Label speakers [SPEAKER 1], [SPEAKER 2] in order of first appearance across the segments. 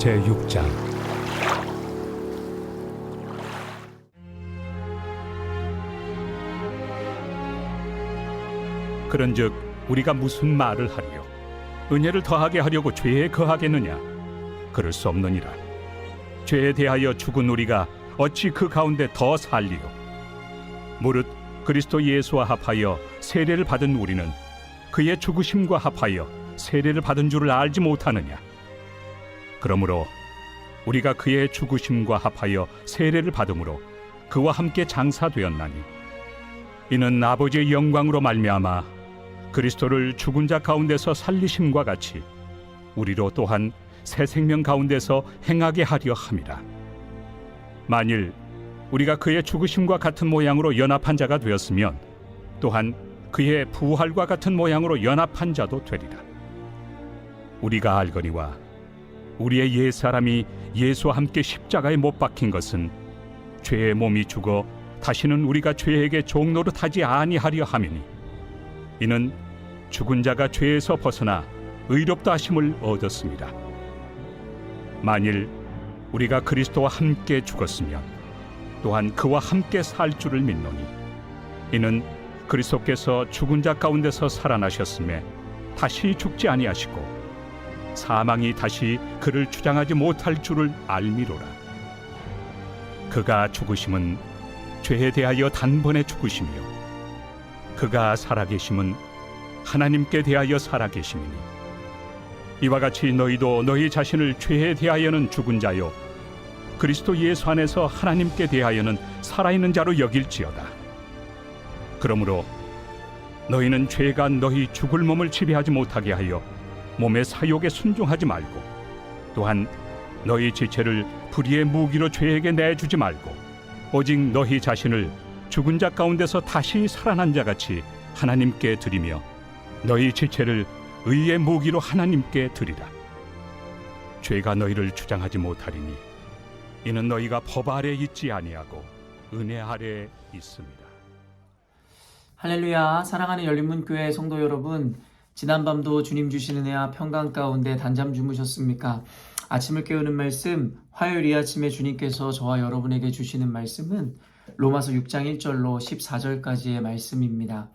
[SPEAKER 1] 제6장. 그런즉 우리가 무슨 말을 하리요? 은혜를 더하게 하려고 죄에 거하겠느냐? 그럴 수 없느니라. 죄에 대하여 죽은 우리가 어찌 그 가운데 더 살리요? 무릇 그리스도 예수와 합하여 세례를 받은 우리는 그의 죽으심과 합하여 세례를 받은 줄을 알지 못하느냐 그러므로 우리가 그의 죽으심과 합하여 세례를 받음으로 그와 함께 장사되었나니 이는 아버지의 영광으로 말미암아 그리스도를 죽은 자 가운데서 살리심과 같이 우리로 또한 새 생명 가운데서 행하게 하려 함이라. 만일 우리가 그의 죽으심과 같은 모양으로 연합한 자가 되었으면 또한 그의 부활과 같은 모양으로 연합한 자도 되리라. 우리가 알거니와 우리의 옛 사람이 예수와 함께 십자가에 못 박힌 것은 죄의 몸이 죽어 다시는 우리가 죄에게 종노릇 하지 아니하려 함이니 이는 죽은 자가 죄에서 벗어나 의롭다 하심을 얻었습니다. 만일 우리가 그리스도와 함께 죽었으면 또한 그와 함께 살 줄을 믿노니 이는 그리스도께서 죽은 자 가운데서 살아나셨음에 다시 죽지 아니하시고 사망이 다시 그를 주장하지 못할 줄을 알미로라. 그가 죽으심은 죄에 대하여 단번에 죽으시며 그가 살아계심은 하나님께 대하여 살아계심이니 이와 같이 너희도 너희 자신을 죄에 대하여는 죽은 자요 그리스도 예수 안에서 하나님께 대하여는 살아있는 자로 여길지어다. 그러므로 너희는 죄가 너희 죽을 몸을 지배하지 못하게 하여 몸의 사욕에 순종하지 말고 또한 너희 지체를 불의의 무기로 죄에게 내주지 말고 오직 너희 자신을 죽은 자 가운데서 다시 살아난 자 같이 하나님께 드리며 너희 지체를 의의 무기로 하나님께 드리라 죄가 너희를 주장하지 못하리니 이는 너희가 법 아래 있지 아니하고 은혜 아래 있습니다.
[SPEAKER 2] 할렐루야 사랑하는 열린문교회 성도 여러분 지난밤도 주님 주시는 은혜와 평강 가운데 단잠 주무셨습니까? 아침을 깨우는 말씀 화요일 이 아침에 주님께서 저와 여러분에게 주시는 말씀은 로마서 6장 1절로 14절까지의 말씀입니다.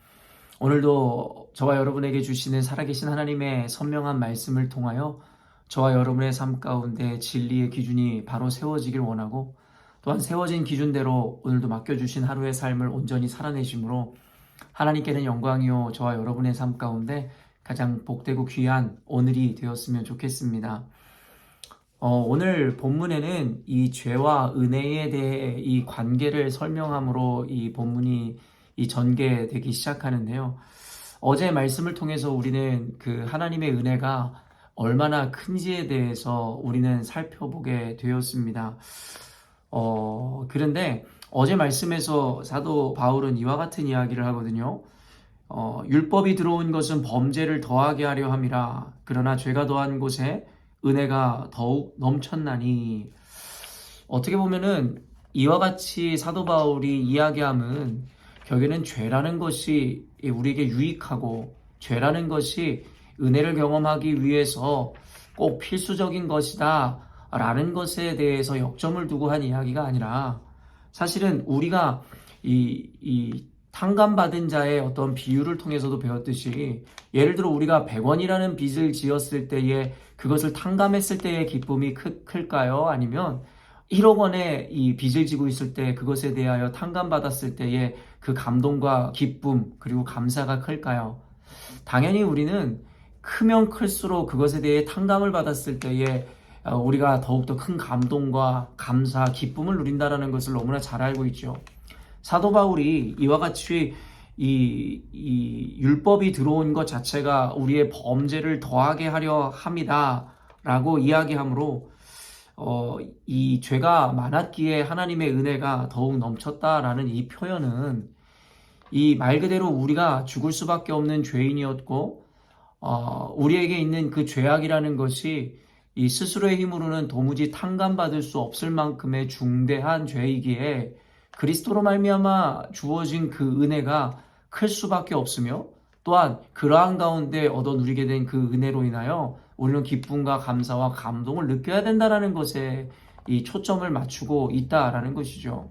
[SPEAKER 2] 오늘도 저와 여러분에게 주시는 살아계신 하나님의 선명한 말씀을 통하여 저와 여러분의 삶 가운데 진리의 기준이 바로 세워지길 원하고 또한 세워진 기준대로 오늘도 맡겨주신 하루의 삶을 온전히 살아내심으로 하나님께는 영광이요 저와 여러분의 삶 가운데 가장 복되고 귀한 오늘이 되었으면 좋겠습니다. 어, 오늘 본문에는 이 죄와 은혜에 대해 이 관계를 설명함으로 이 본문이 이 전개되기 시작하는데요. 어제 말씀을 통해서 우리는 그 하나님의 은혜가 얼마나 큰지에 대해서 우리는 살펴보게 되었습니다. 어, 그런데 어제 말씀에서 사도 바울은 이와 같은 이야기를 하거든요. 어, 율법이 들어온 것은 범죄를 더하게 하려 함이라. 그러나 죄가 더한 곳에 은혜가 더욱 넘쳤나니. 어떻게 보면은 이와 같이 사도 바울이 이야기함은 결국에는 죄라는 것이 우리에게 유익하고 죄라는 것이 은혜를 경험하기 위해서 꼭 필수적인 것이다 라는 것에 대해서 역점을 두고 한 이야기가 아니라 사실은 우리가 이, 이 탕감받은 자의 어떤 비유를 통해서도 배웠듯이 예를 들어 우리가 100원이라는 빚을 지었을 때에 그것을 탕감했을 때의 기쁨이 크, 클까요? 아니면 1억 원의 이 빚을 지고 있을 때 그것에 대하여 탕감받았을 때의 그 감동과 기쁨 그리고 감사가 클까요? 당연히 우리는 크면 클수록 그것에 대해 탕감을 받았을 때에 어, 우리가 더욱더 큰 감동과 감사, 기쁨을 누린다라는 것을 너무나 잘 알고 있죠. 사도 바울이 이와 같이 이, 이 율법이 들어온 것 자체가 우리의 범죄를 더하게 하려 합니다. 라고 이야기하므로 어, 이 죄가 많았기에 하나님의 은혜가 더욱 넘쳤다라는 이 표현은 이 말 그대로 우리가 죽을 수밖에 없는 죄인이었고 어, 우리에게 있는 그 죄악이라는 것이 이 스스로의 힘으로는 도무지 탕감받을 수 없을 만큼의 중대한 죄이기에 그리스도로 말미암아 주어진 그 은혜가 클 수밖에 없으며 또한 그러한 가운데 얻어 누리게 된 그 은혜로 인하여 우리는 기쁨과 감사와 감동을 느껴야 된다라는 것에 이 초점을 맞추고 있다라는 것이죠.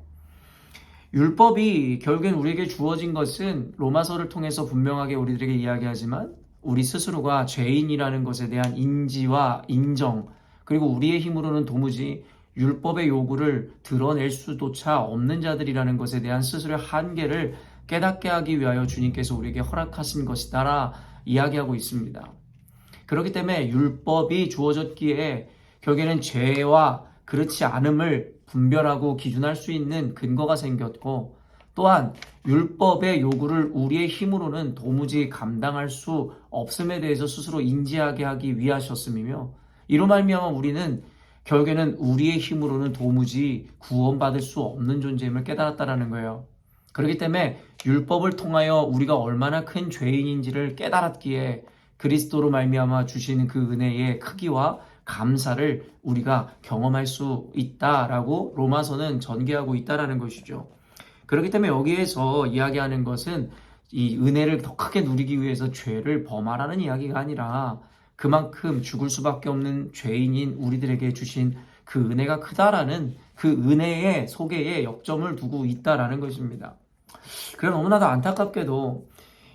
[SPEAKER 2] 율법이 결국엔 우리에게 주어진 것은 로마서를 통해서 분명하게 우리들에게 이야기하지만 우리 스스로가 죄인이라는 것에 대한 인지와 인정 그리고 우리의 힘으로는 도무지 율법의 요구를 드러낼 수조차 없는 자들이라는 것에 대한 스스로의 한계를 깨닫게 하기 위하여 주님께서 우리에게 허락하신 것이다라 이야기하고 있습니다. 그렇기 때문에 율법이 주어졌기에 결국에는 죄와 그렇지 않음을 분별하고 기준할 수 있는 근거가 생겼고 또한 율법의 요구를 우리의 힘으로는 도무지 감당할 수 없음에 대해서 스스로 인지하게 하기 위하셨음이며 이로 말미암아 우리는 결국에는 우리의 힘으로는 도무지 구원받을 수 없는 존재임을 깨달았다라는 거예요. 그렇기 때문에 율법을 통하여 우리가 얼마나 큰 죄인인지를 깨달았기에 그리스도로 말미암아 주시는 그 은혜의 크기와 감사를 우리가 경험할 수 있다라고 로마서는 전개하고 있다라는 것이죠. 그렇기 때문에 여기에서 이야기하는 것은 이 은혜를 더 크게 누리기 위해서 죄를 범하라는 이야기가 아니라 그만큼 죽을 수밖에 없는 죄인인 우리들에게 주신 그 은혜가 크다라는 그 은혜의 속에 역점을 두고 있다라는 것입니다. 그래 너무나도 안타깝게도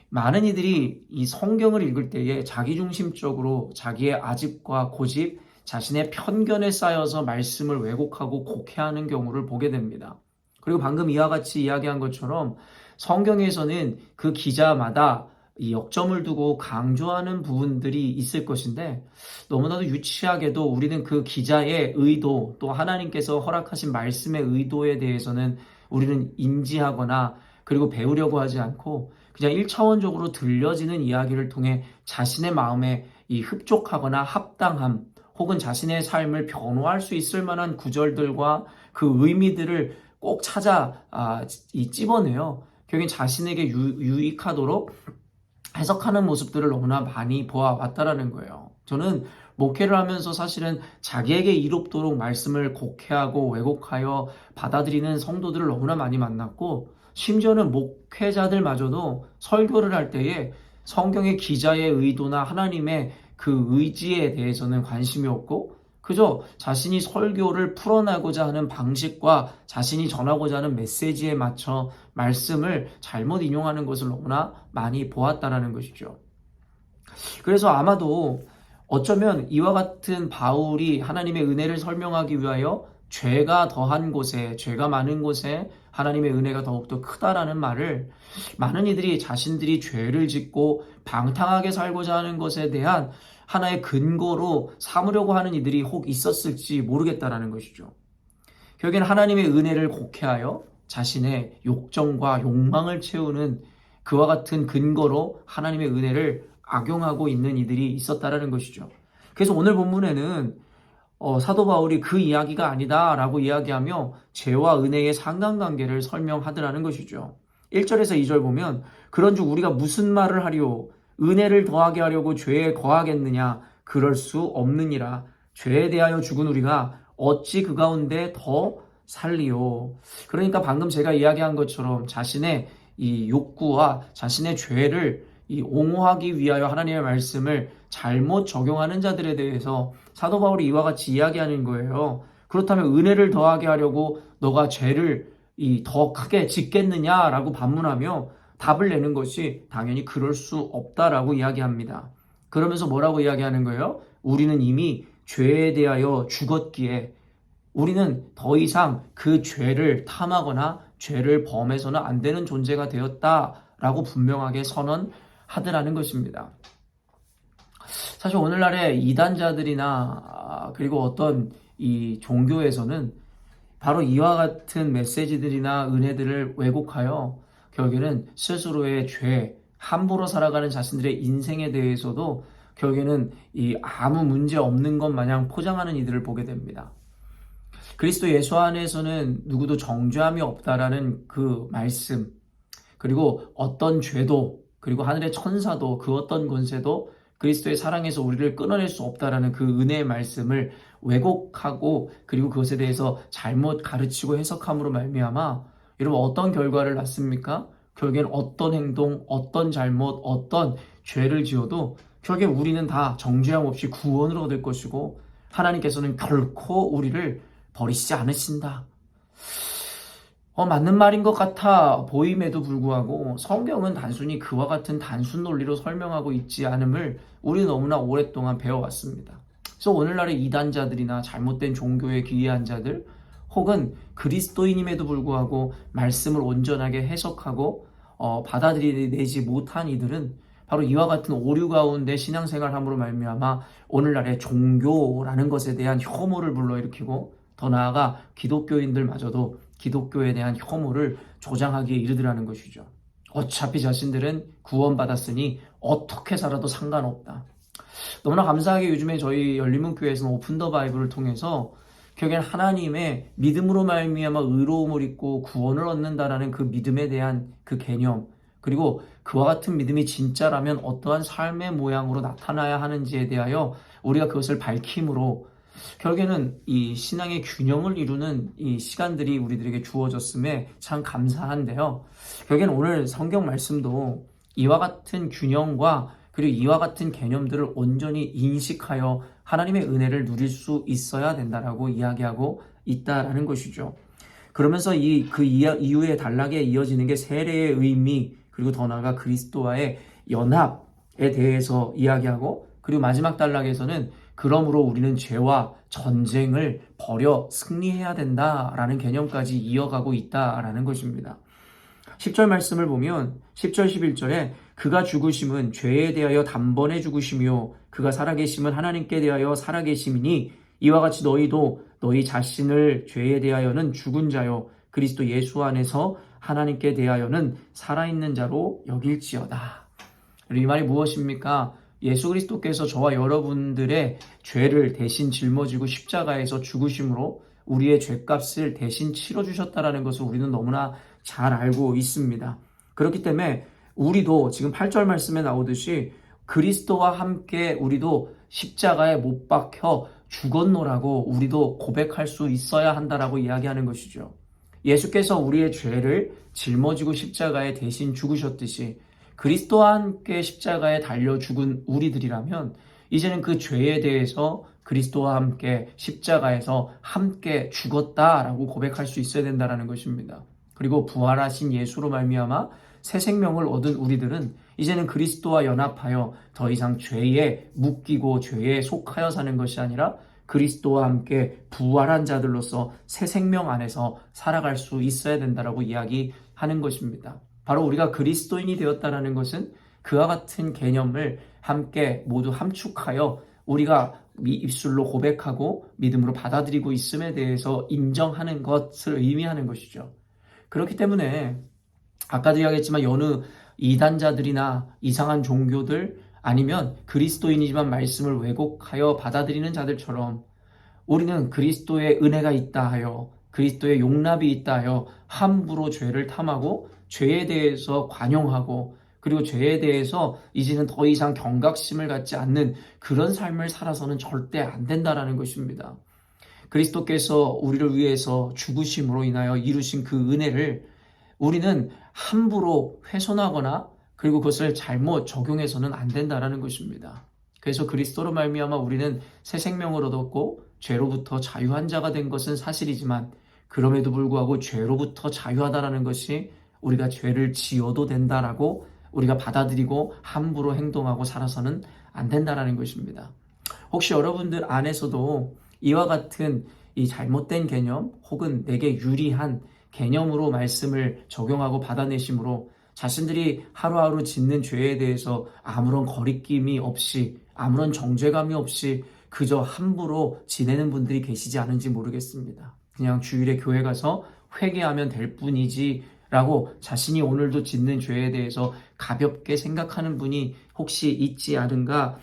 [SPEAKER 2] 많은 이들이 이 성경을 읽을 때에 자기중심적으로 자기의 아집과 고집, 자신의 편견에 쌓여서 말씀을 왜곡하고 곡해하는 경우를 보게 됩니다. 그리고 방금 이와 같이 이야기한 것처럼 성경에서는 그 기자마다 이 역점을 두고 강조하는 부분들이 있을 것인데 너무나도 유치하게도 우리는 그 기자의 의도 또 하나님께서 허락하신 말씀의 의도에 대해서는 우리는 인지하거나 그리고 배우려고 하지 않고 그냥 1차원적으로 들려지는 이야기를 통해 자신의 마음에 이 흡족하거나 합당함 혹은 자신의 삶을 변호할 수 있을 만한 구절들과 그 의미들을 꼭 찾아 아, 이 찝어내요. 결국엔 자신에게 유, 유익하도록 해석하는 모습들을 너무나 많이 보아왔다라는 거예요. 저는 목회를 하면서 사실은 자기에게 이롭도록 말씀을 곡해하고 왜곡하여 받아들이는 성도들을 너무나 많이 만났고 심지어는 목회자들마저도 설교를 할 때에 성경의 기자의 의도나 하나님의 그 의지에 대해서는 관심이 없고 그저 자신이 설교를 풀어나고자 하는 방식과 자신이 전하고자 하는 메시지에 맞춰 말씀을 잘못 인용하는 것을 너무나 많이 보았다라는 것이죠. 그래서 아마도 어쩌면 이와 같은 바울이 하나님의 은혜를 설명하기 위하여 죄가 더한 곳에, 죄가 많은 곳에 하나님의 은혜가 더욱더 크다라는 말을 많은 이들이 자신들이 죄를 짓고 방탕하게 살고자 하는 것에 대한 하나의 근거로 삼으려고 하는 이들이 혹 있었을지 모르겠다라는 것이죠. 결국에는 하나님의 은혜를 곡해하여 자신의 욕정과 욕망을 채우는 그와 같은 근거로 하나님의 은혜를 악용하고 있는 이들이 있었다라는 것이죠. 그래서 오늘 본문에는 어, 사도 바울이 그 이야기가 아니다라고 이야기하며 죄와 은혜의 상관관계를 설명하더라는 것이죠. 1절에서 2절 보면 그런즉 우리가 무슨 말을 하리오? 은혜를 더하게 하려고 죄에 거하겠느냐? 그럴 수 없느니라. 죄에 대하여 죽은 우리가 어찌 그 가운데 더 살리오? 그러니까 방금 제가 이야기한 것처럼 자신의 이 욕구와 자신의 죄를 이 옹호하기 위하여 하나님의 말씀을 잘못 적용하는 자들에 대해서 사도 바울이 이와 같이 이야기하는 거예요. 그렇다면 은혜를 더하게 하려고 너가 죄를 이 더 크게 짓겠느냐라고 반문하며 답을 내는 것이 당연히 그럴 수 없다라고 이야기합니다. 그러면서 뭐라고 이야기하는 거예요? 우리는 이미 죄에 대하여 죽었기에 우리는 더 이상 그 죄를 탐하거나 죄를 범해서는 안 되는 존재가 되었다라고 분명하게 선언 하더라는 것입니다. 사실 오늘날의 이단자들이나 그리고 어떤 이 종교에서는 바로 이와 같은 메시지들이나 은혜들을 왜곡하여 결국에는 스스로의 죄, 함부로 살아가는 자신들의 인생에 대해서도 결국에는 이 아무 문제 없는 것 마냥 포장하는 이들을 보게 됩니다. 그리스도 예수 안에서는 누구도 정죄함이 없다라는 그 말씀, 그리고 어떤 죄도, 그리고 하늘의 천사도, 그 어떤 권세도 그리스도의 사랑에서 우리를 끊어낼 수 없다라는 그 은혜의 말씀을 왜곡하고 그리고 그것에 대해서 잘못 가르치고 해석함으로 말미암아 여러분 어떤 결과를 낳습니까? 결국엔 어떤 행동, 어떤 잘못, 어떤 죄를 지어도 결국에 우리는 다 정죄함 없이 구원을 얻을 것이고 하나님께서는 결코 우리를 버리시지 않으신다. 어, 맞는 말인 것 같아 보임에도 불구하고 성경은 단순히 그와 같은 단순 논리로 설명하고 있지 않음을 우리 너무나 오랫동안 배워왔습니다. 그래서 오늘날의 이단자들이나 잘못된 종교에 귀의한 자들 혹은 그리스도인임에도 불구하고 말씀을 온전하게 해석하고 어, 받아들이지 못한 이들은 바로 이와 같은 오류 가운데 신앙생활함으로 말미암아 오늘날의 종교라는 것에 대한 혐오를 불러일으키고 더 나아가 기독교인들마저도 기독교에 대한 혐오를 조장하기에 이르더라는 것이죠. 어차피 자신들은 구원받았으니 어떻게 살아도 상관없다. 너무나 감사하게 요즘에 저희 열린문교회에서는 오픈 더 바이블을 통해서 결국엔 하나님의 믿음으로 말미암아 의로움을 입고 구원을 얻는다라는 그 믿음에 대한 그 개념 그리고 그와 같은 믿음이 진짜라면 어떠한 삶의 모양으로 나타나야 하는지에 대하여 우리가 그것을 밝힘으로 결국에는 이 신앙의 균형을 이루는 이 시간들이 우리들에게 주어졌음에 참 감사한데요. 결국엔 오늘 성경 말씀도 이와 같은 균형과 그리고 이와 같은 개념들을 온전히 인식하여 하나님의 은혜를 누릴 수 있어야 된다라고 이야기하고 있다라는 것이죠. 그러면서 이 그 이후에 단락에 이어지는 게 세례의 의미 그리고 더 나아가 그리스도와의 연합에 대해서 이야기하고 그리고 마지막 단락에서는 그러므로 우리는 죄와 전쟁을 버려 승리해야 된다라는 개념까지 이어가고 있다라는 것입니다. 10절 말씀을 보면 10절 11절에 그가 죽으심은 죄에 대하여 단번에 죽으심이요 그가 살아계심은 하나님께 대하여 살아계심이니 이와 같이 너희도 너희 자신을 죄에 대하여는 죽은 자요 그리스도 예수 안에서 하나님께 대하여는 살아있는 자로 여길지어다. 이 말이 무엇입니까? 예수 그리스도께서 저와 여러분들의 죄를 대신 짊어지고 십자가에서 죽으심으로 우리의 죄값을 대신 치러 주셨다라는 것을 우리는 너무나 잘 알고 있습니다. 그렇기 때문에 우리도 지금 8절 말씀에 나오듯이 그리스도와 함께 우리도 십자가에 못 박혀 죽었노라고 우리도 고백할 수 있어야 한다라고 이야기하는 것이죠. 예수께서 우리의 죄를 짊어지고 십자가에 대신 죽으셨듯이 그리스도와 함께 십자가에 달려 죽은 우리들이라면 이제는 그 죄에 대해서 그리스도와 함께 십자가에서 함께 죽었다라고 고백할 수 있어야 된다라는 것입니다. 그리고 부활하신 예수로 말미암아 새 생명을 얻은 우리들은 이제는 그리스도와 연합하여 더 이상 죄에 묶이고 죄에 속하여 사는 것이 아니라 그리스도와 함께 부활한 자들로서 새 생명 안에서 살아갈 수 있어야 된다라고 이야기하는 것입니다. 바로 우리가 그리스도인이 되었다라는 것은 그와 같은 개념을 함께 모두 함축하여 우리가 입술로 고백하고 믿음으로 받아들이고 있음에 대해서 인정하는 것을 의미하는 것이죠. 그렇기 때문에 아까도 이야기했지만 여느 이단자들이나 이상한 종교들 아니면 그리스도인이지만 말씀을 왜곡하여 받아들이는 자들처럼 우리는 그리스도의 은혜가 있다 하여 그리스도의 용납이 있다 하여 함부로 죄를 탐하고 죄에 대해서 관용하고 그리고 죄에 대해서 이제는 더 이상 경각심을 갖지 않는 그런 삶을 살아서는 절대 안 된다라는 것입니다. 그리스도께서 우리를 위해서 죽으심으로 인하여 이루신 그 은혜를 우리는 함부로 훼손하거나 그리고 그것을 잘못 적용해서는 안 된다라는 것입니다. 그래서 그리스도로 말미암아 우리는 새 생명을 얻었고 죄로부터 자유한 자가 된 것은 사실이지만 그럼에도 불구하고 죄로부터 자유하다라는 것이 우리가 죄를 지어도 된다라고 우리가 받아들이고 함부로 행동하고 살아서는 안 된다라는 것입니다. 혹시 여러분들 안에서도 이와 같은 이 잘못된 개념 혹은 내게 유리한 개념으로 말씀을 적용하고 받아내심으로 자신들이 하루하루 짓는 죄에 대해서 아무런 거리낌이 없이 아무런 정죄감이 없이 그저 함부로 지내는 분들이 계시지 않은지 모르겠습니다. 그냥 주일에 교회 가서 회개하면 될 뿐이지 라고 자신이 오늘도 짓는 죄에 대해서 가볍게 생각하는 분이 혹시 있지 않은가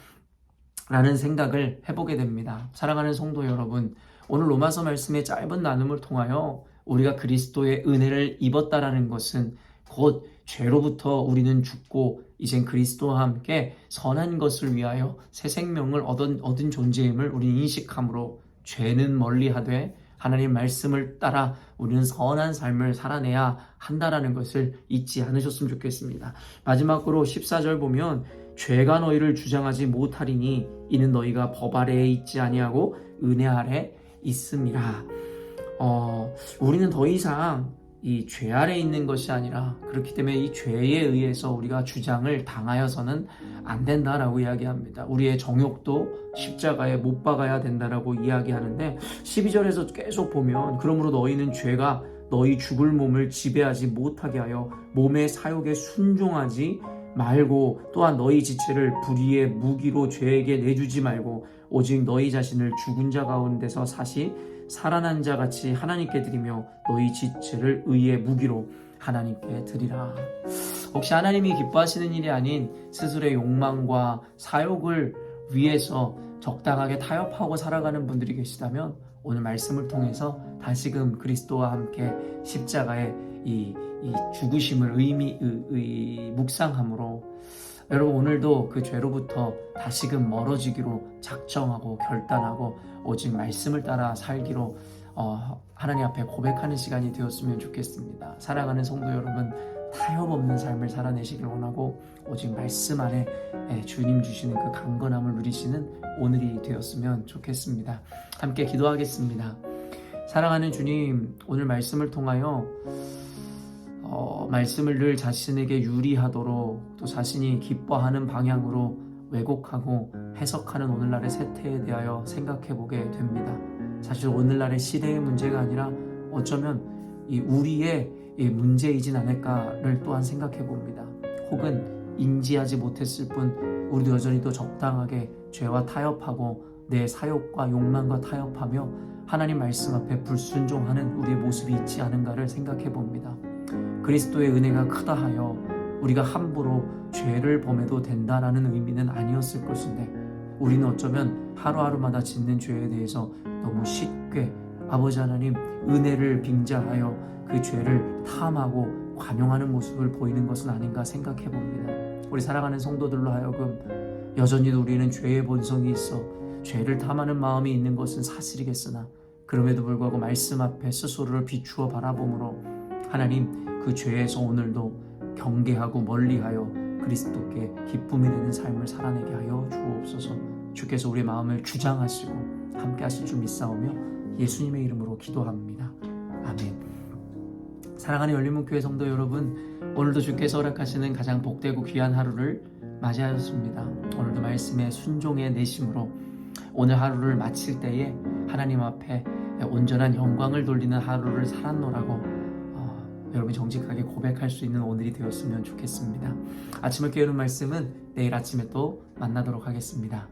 [SPEAKER 2] 라는 생각을 해보게 됩니다. 사랑하는 성도 여러분, 오늘 로마서 말씀의 짧은 나눔을 통하여 우리가 그리스도의 은혜를 입었다라는 것은 곧 죄로부터 우리는 죽고 이젠 그리스도와 함께 선한 것을 위하여 새 생명을 얻은, 얻은 존재임을 우리 인식함으로 죄는 멀리하되 하나님 말씀을 따라 우리는 선한 삶을 살아내야 한다라는 것을 잊지 않으셨으면 좋겠습니다. 마지막으로 14절 보면 죄가 너희를 주장하지 못하리니 이는 너희가 법 아래에 있지 아니하고 은혜 아래 있음이라. 어, 우리는 더 이상 이 죄 아래 있는 것이 아니라 그렇기 때문에 이 죄에 의해서 우리가 주장을 당하여서는 안 된다라고 이야기합니다. 우리의 정욕도 십자가에 못 박아야 된다라고 이야기하는데 12절에서 계속 보면 그러므로 너희는 죄가 너희 죽을 몸을 지배하지 못하게 하여 몸의 사욕에 순종하지 말고 또한 너희 지체를 불의의 무기로 죄에게 내주지 말고 오직 너희 자신을 죽은 자 가운데서 사시 살아난 자 같이 하나님께 드리며 너희 지체를 의의 무기로 하나님께 드리라. 혹시 하나님이 기뻐하시는 일이 아닌 스스로의 욕망과 사욕을 위해서 적당하게 타협하고 살아가는 분들이 계시다면 오늘 말씀을 통해서 다시금 그리스도와 함께 십자가의 이, 이 죽으심을 의미 의, 의, 묵상함으로 여러분 오늘도 그 죄로부터 다시금 멀어지기로 작정하고 결단하고 오직 말씀을 따라 살기로 어, 하나님 앞에 고백하는 시간이 되었으면 좋겠습니다. 사랑하는 성도 여러분 타협 없는 삶을 살아내시길 원하고 오직 말씀 안에 예, 주님 주시는 그 강건함을 누리시는 오늘이 되었으면 좋겠습니다. 함께 기도하겠습니다. 사랑하는 주님 오늘 말씀을 통하여 어, 말씀을 늘 자신에게 유리하도록 또 자신이 기뻐하는 방향으로 왜곡하고 해석하는 오늘날의 세태에 대하여 생각해 보게 됩니다. 사실 오늘날의 시대의 문제가 아니라 어쩌면 이 우리의 이 문제이진 않을까를 또한 생각해 봅니다. 혹은 인지하지 못했을 뿐 우리도 여전히 또 적당하게 죄와 타협하고 내 사욕과 욕망과 타협하며 하나님 말씀 앞에 불순종하는 우리의 모습이 있지 않은가를 생각해 봅니다. 그리스도의 은혜가 크다 하여 우리가 함부로 죄를 범해도 된다라는 의미는 아니었을 것인데 우리는 어쩌면 하루하루마다 짓는 죄에 대해서 너무 쉽게 아버지 하나님 은혜를 빙자하여 그 죄를 탐하고 관용하는 모습을 보이는 것은 아닌가 생각해 봅니다. 우리 사랑하는 성도들로 하여금 여전히도 우리는 죄의 본성이 있어 죄를 탐하는 마음이 있는 것은 사실이겠으나 그럼에도 불구하고 말씀 앞에 스스로를 비추어 바라봄으로 하나님 그 죄에서 오늘도 경계하고 멀리하여 그리스도께 기쁨이 되는 삶을 살아내게 하여 주옵소서. 주께서 우리의 마음을 주장하시고 함께 하실 줄 믿사오며 예수님의 이름으로 기도합니다. 아멘. 사랑하는 열린문교회 성도 여러분, 오늘도 주께서 허락하시는 가장 복되고 귀한 하루를 맞이하였습니다. 오늘도 말씀의 순종의 내심으로 오늘 하루를 마칠 때에 하나님 앞에 온전한 영광을 돌리는 하루를 살았노라고 어, 여러분이 정직하게 고백할 수 있는 오늘이 되었으면 좋겠습니다. 아침을 깨우는 말씀은 내일 아침에 또 만나도록 하겠습니다.